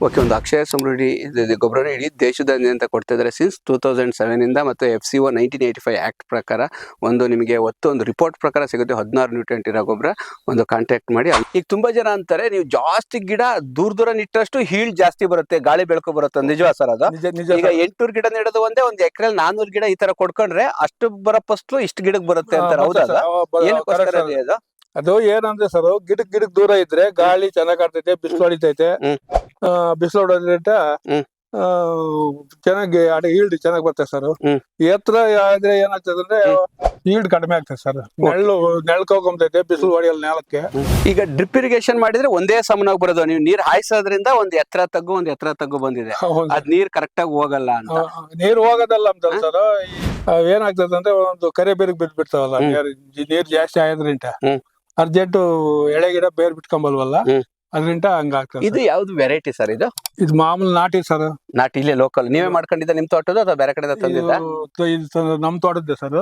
Okay ಒಂದು ಅಕ್ಷಯ ಸಮೃದ್ಧಿ ಗೊಬ್ಬರ ಇಡೀ ದೇಶದಾದ್ಯಂತ ಕೊಡ್ತಾ ಇದ್ದಾರೆ. ಸಿನ್ಸ್ ಟೂ ತೌಸಂಡ್ ಸೆವೆನ್ ಇಂದ ಮತ್ತು F C O nineteen eighty five act ಪ್ರಕಾರ ಒಂದು ನಿಮಗೆ ಒತ್ತು ಒಂದು ರಿಪೋರ್ಟ್ ಪ್ರಕಾರ ಸಿಗುತ್ತೆ. ಹದಿನಾರು ನ್ಯೂಟ್ರೆಂಟ್ ಇರೋ ಗೊಬ್ಬರ ಒಂದು ಕಾಂಟ್ಯಾಕ್ಟ್ ಮಾಡಿ. ಈಗ ತುಂಬಾ ಜನ ಅಂತಾರೆ ನೀವು ಜಾಸ್ತಿ ಗಿಡ ದೂರ ದೂರ ನಿಟ್ಟಷ್ಟು ಹೀಲ್ ಜಾಸ್ತಿ ಬರುತ್ತೆ ಗಾಳಿ ಬೆಳಕು ಬರುತ್ತೆ ನಿಜವಾ ಸರ್ ಅದು? ನಿಜ ನಿಜ ಈಗ ಎಂಟೂರು ಗಿಡ ನೆಡೋದು ಒಂದೇ ಒಂದು ಎಕರೆಲಿ ನಾನೂರು ಗಿಡ ಈ ತರ ಕೊಡ್ಕೊಂಡ್ರೆ ಅಷ್ಟು ಬರೋ ಫಸ್ಲು ಇಷ್ಟು ಗಿಡಕ್ಕೆ ಬರುತ್ತೆ ಅಂತಾರೆ. ಹೌದಾ ಅದು? ಏನಂದ್ರೆ ಸರ್ ಗಿಡಕ್ ಗಿಡಕ್ ದೂರ ಇದ್ರೆ ಗಾಳಿ ಚೆನ್ನಾಗ್ ಆಡ್ತೈತೆ ಬಿಸಿಲು ಹೊಡಿತೈತೆ. ಬಿಸಿಲು. ಆ, ಚೆನ್ನಾಗಿ ಅಡಿ ಈಲ್ಡ್ ಚೆನ್ನಾಗಿ ಬರ್ತದೆ ಸರ್. ಎತ್ತರ ಆದ್ರೆ ಏನಾಗ್ತದೆ ಅಂದ್ರೆ ಈಲ್ಡ್ ಕಡಿಮೆ ಆಗ್ತದೆ ಸರ್ ನೆಳ್ಳು ನೆಳ್ಕೋಕೊಂಬತೈತೆ ಬಿಸಿಲು ಹೊಡೆಯಲ್ಲ ನೆಲಕ್ಕೆ. ಈಗ ಡ್ರಿಪ್ ಇರಿಗೇಷನ್ ಮಾಡಿದ್ರೆ ಒಂದೇ ಸಮನಾಗಿ ಬರೋದು. ನೀವು ನೀರ್ ಹಾಯಿಸೋದ್ರಿಂದ ಒಂದ್ ಎತ್ತರ ತಗ್ಗು ಒಂದ್ ಎತ್ತರ ತಗ್ಗು ಬಂದಿದೆ. ಅದ್ ನೀರ್ ಕರೆಕ್ಟ್ ಆಗಿ ಹೋಗಲ್ಲ ಅಂತ. ನೀರು ಹೋಗೋದಲ್ಲ ಅಂತ ಸರ್ ಏನಾಗ್ತದೆ ಅಂದ್ರೆ ಒಂದು ಕರೆ ಬೇರೆ ಬಿದ್ದು ಬಿಡ್ತಾವಲ್ಲ. ನೀರ್ ಜಾಸ್ತಿ ಆಯೋದ್ರಿಂದ. ಅರ್ಜೆಂಟ್ ಎಳೆ ಗಿಡ ಬೇರ್ ಬಿಟ್ಕೊಂಬಲ್ವಲ್ಲ. ಅದ್ರಿಂದ ಹಂಗಾಗ್ತದೆ ಇದು ಯಾವ್ದು ವೆರೈಟಿ ಸರ್ ಇದು? ಇದು ಮಾಮೂಲಿ ನಾಟಿ ಸರ್. ನಾಟಿ ಇಲ್ಲೇ ಲೋಕಲ್ ನೀವೇ ಮಾಡ್ಕೊಂಡಿದ್ದ ನಿಮ್ ತೋಟದ ಅಥವಾ ಬೇರೆ ಕಡೆ ತಂದಿದ್ದ? ಇದು ನಮ್ ತೋಟದ್ದೆ ಸರ್.